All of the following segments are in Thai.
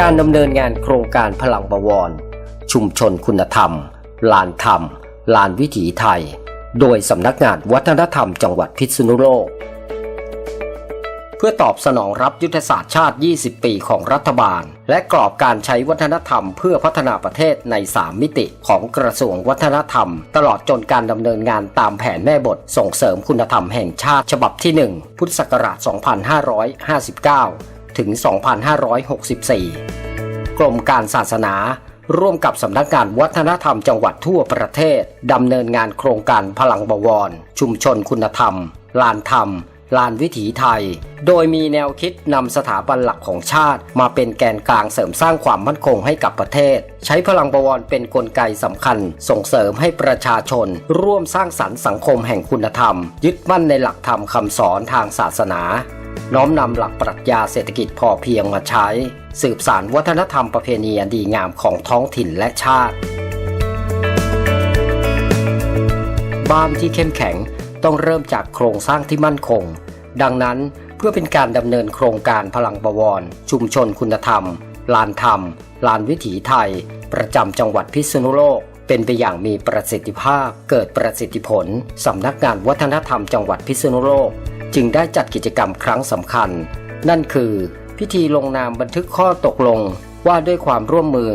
การดำเนินงานโครงการพลังบวร ชุมชนคุณธรรม ลานธรรม ลานวิถีไทย โดยสำนักงานวัฒนธรรมจังหวัดพิษณุโลก เพื่อตอบสนองรับยุทธศาสตร์ชาติ 20 ปีของรัฐบาล และกรอบการใช้วัฒนธรรมเพื่อพัฒนาประเทศใน 3 มิติของกระทรวงวัฒนธรรม ตลอดจนการดำเนินงานตามแผนแม่บทส่งเสริมคุณธรรมแห่งชาติฉบับที่ 1 พุทธศักราช 2559 ถึง 2564 กรมการศาสนาร่วมกับสำนักงานวัฒนธรรมจังหวัดทั่วประเทศ ดำเนินงานโครงการพลังบวร ชุมชนคุณธรรม ลานธรรม ลานวิถีไทย โดยมีแนวคิดนำสถาบันหลักของชาติ มาเป็นแกนกลางเสริมสร้างความมั่นคงให้กับประเทศ ใช้พลังบวรเป็นนกลไกสำคัญ ส่งเสริมให้ประชาชน ร่วมสร้างสรรค์สังคมแห่งคุณธรรม ยึดมั่นในหลักธรรมคำสอนทางศาสนา น้อมนำหลักปรัชญาเศรษฐกิจพอเพียงมาใช้ สืบสารวัฒนธรรมประเพณีอันดีงามของท้องถิ่นและชาติ บ้านที่เข้มแข็งต้องเริ่มจากโครงสร้างที่มั่นคง ดังนั้นเพื่อเป็นการดำเนินโครงการพลังบวร ชุมชนคุณธรรม ลานธรรม ลานวิถีไทย ประจำจังหวัดพิษณุโลกเป็นไปอย่างมีประสิทธิภาพ เกิดประสิทธิผล สำนักงานวัฒนธรรมจังหวัดพิษณุโลก จึงได้จัดกิจกรรมครั้งสำคัญ นั่นคือ พิธีลงนามบันทึกข้อตกลงว่าด้วยความร่วมมือ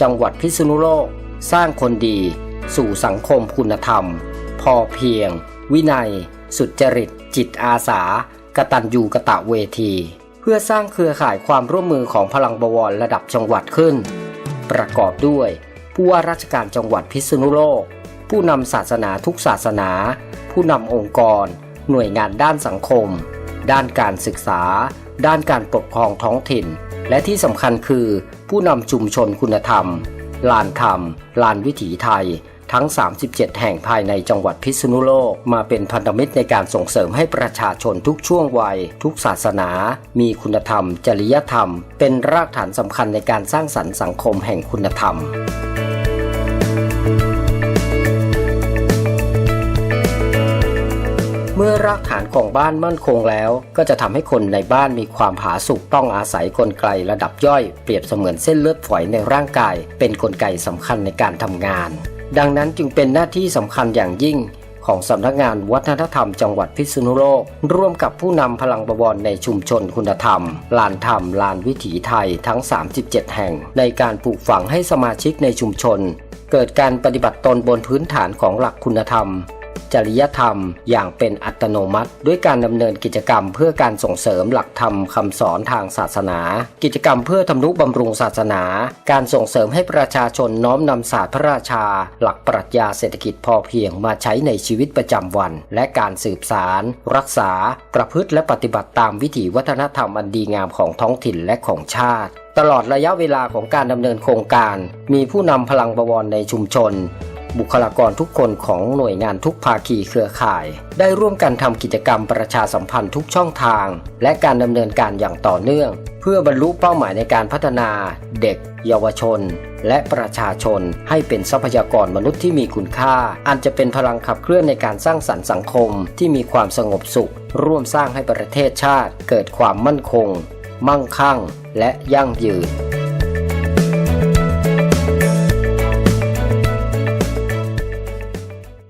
จังหวัดพิษณุโลก สร้างคนดี สู่สังคมคุณธรรม พอเพียง วินัย สุจริต จิตอาสา กตัญญูกะตะเวที เพื่อสร้างเครือข่ายความร่วมมือของพลังบวรระดับจังหวัดขึ้น ประกอบด้วยผู้ว่าราชการจังหวัดพิษณุโลก ผู้นำศาสนาทุกศาสนา ผู้นำองค์กร หน่วยงานด้านสังคม ด้านการศึกษา ด้านการปกครองท้องถิ่น และที่สำคัญคือ ผู้นำชุมชนคุณธรรม ลานธรรม ลานวิถีไทย ทั้ง 37 แห่งภายในจังหวัดพิษณุโลก มาเป็นพันธมิตรในการส่งเสริมให้ประชาชนทุกช่วงวัย ทุกศาสนา มีคุณธรรม จริยธรรม เป็นรากฐานสำคัญในการสร้างสรรค์สังคมแห่งคุณธรรม เมื่อรากฐานของบ้านมั่นคงแล้ว ก็จะทำให้คนในบ้านมีความผาสุกต้องอาศัยกลไกระดับย่อย เปรียบเสมือนเส้นเลือดฝอยในร่างกาย เป็นกลไกสำคัญในการทำงาน ดังนั้นจึงเป็นหน้าที่สำคัญอย่างยิ่งของสำนักงานวัฒนธรรมจังหวัดพิษณุโลก ร่วมกับผู้นำพลังบวรในชุมชนคุณธรรม ลานธรรม ลานวิถีไทยทั้ง 37 แห่ง ในการปลูกฝังให้สมาชิกในชุมชน เกิดการปฏิบัติตนบนพื้นฐานของหลักคุณธรรม จริยธรรม อย่างเป็นอัตโนมัติ ด้วยการดำเนินกิจกรรมเพื่อการส่งเสริมหลักธรรมคำสอนทางศาสนา กิจกรรมเพื่อทำนุบำรุงศาสนา การส่งเสริมให้ประชาชนน้อมนำศาสตร์พระราชา หลักปรัชญาเศรษฐกิจพอเพียงมาใช้ในชีวิตประจำวัน และการสืบสาร รักษา ประพฤติและปฏิบัติตามวิถีวัฒนธรรมอันดีงามของท้องถิ่นและของชาติ ตลอดระยะเวลาของการดำเนินโครงการ มีผู้นำพลังบวรในชุมชน บุคลากรทุกคนของหน่วยงานทุกภาคีเครือข่าย ได้ร่วมกันทำกิจกรรมประชาสัมพันธ์ทุกช่องทาง และการดำเนินการอย่างต่อเนื่อง เพื่อบรรลุเป้าหมายในการพัฒนา เด็ก เยาวชน และประชาชน ให้เป็นทรัพยากรมนุษย์ที่มีคุณค่า อันจะเป็นพลังขับเคลื่อนในการสร้างสรรค์สังคมที่มีความสงบสุข ร่วมสร้างให้ประเทศชาติ เกิดความมั่นคง มั่งคั่ง และยั่งยืน